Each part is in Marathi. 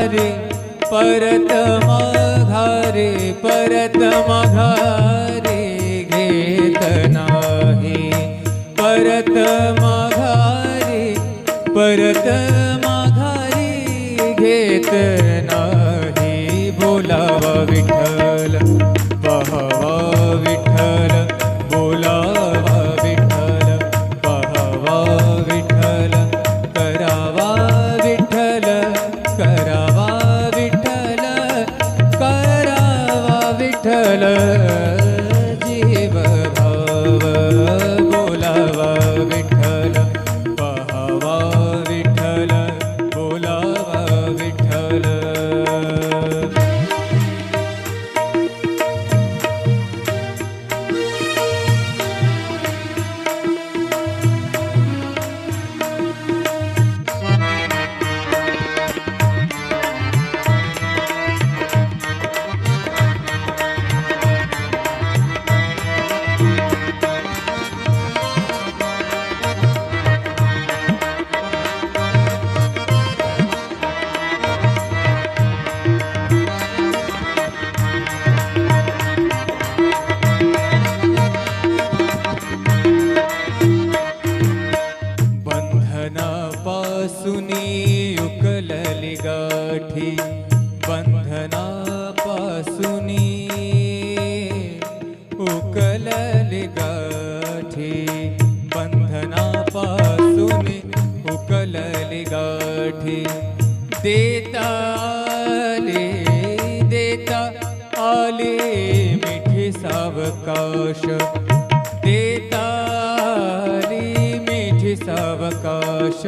घारे परत माघारे परत माघारे घेत नाही. परत माघारे परत माघारे घेत नाही. बोलावा विठ्ठल. देत आले देत आले मिठी सावकाश. देत आले सावकाश.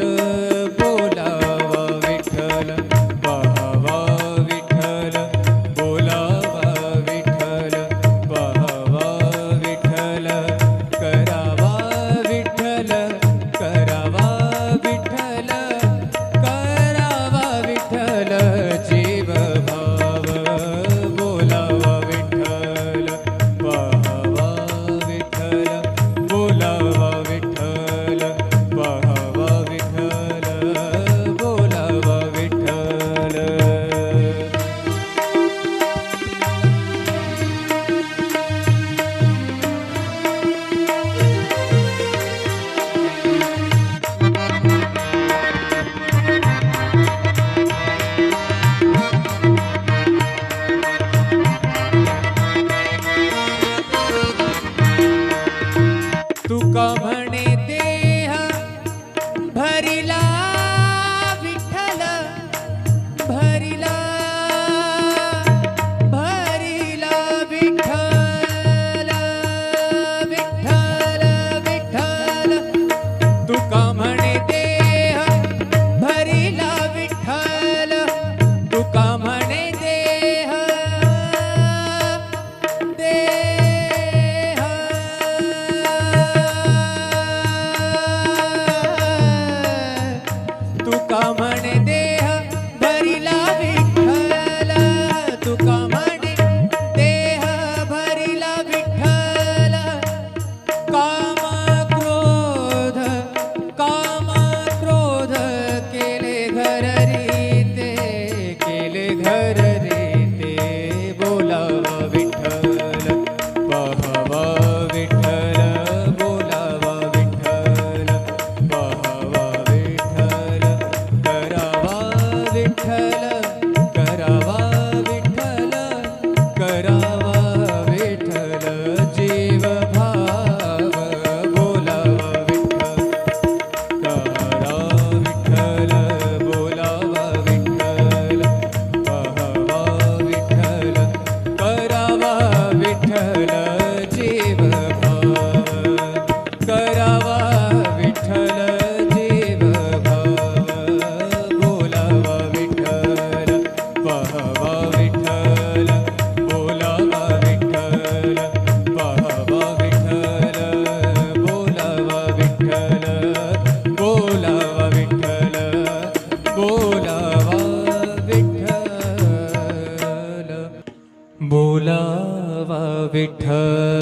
विठ्ठल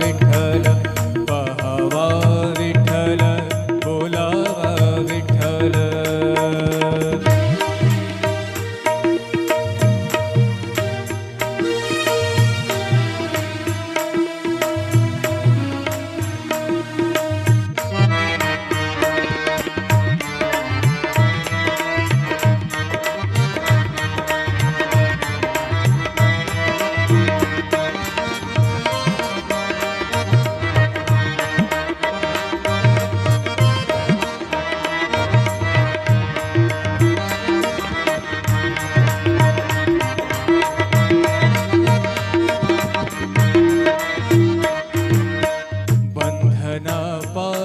விட்டு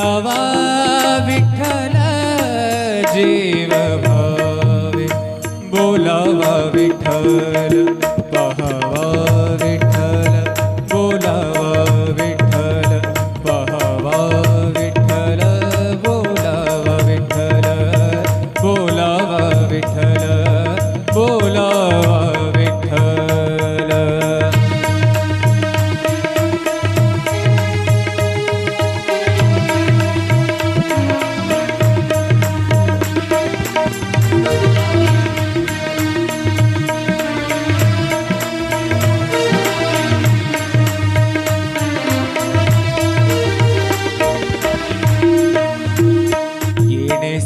جوابك لا جيت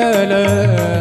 كلام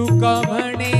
तुका म्हणे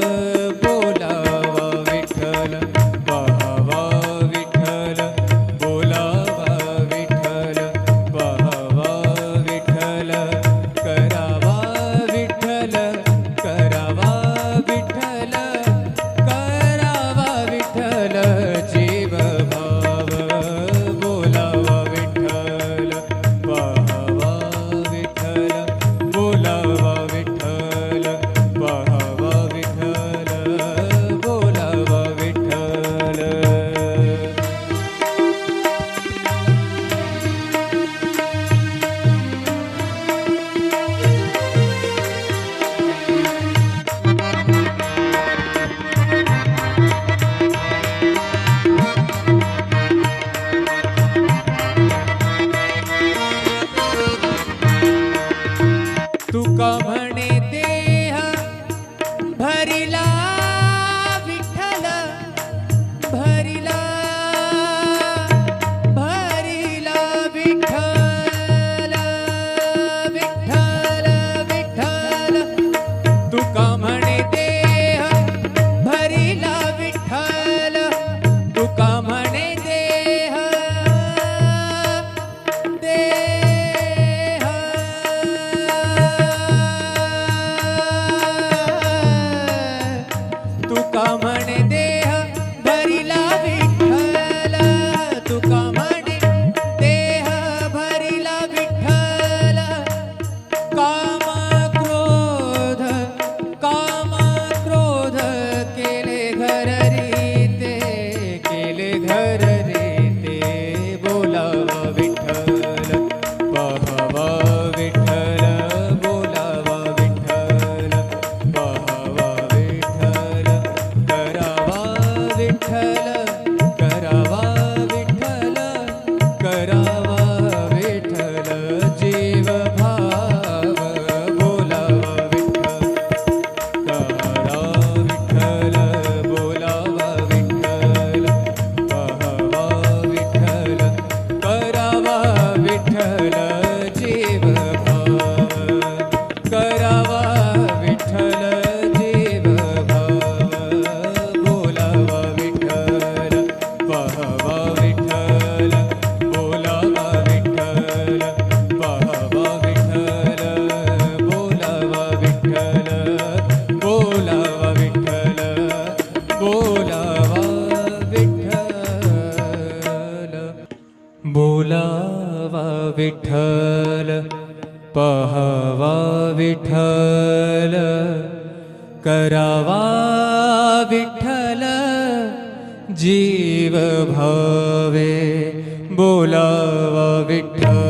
bom.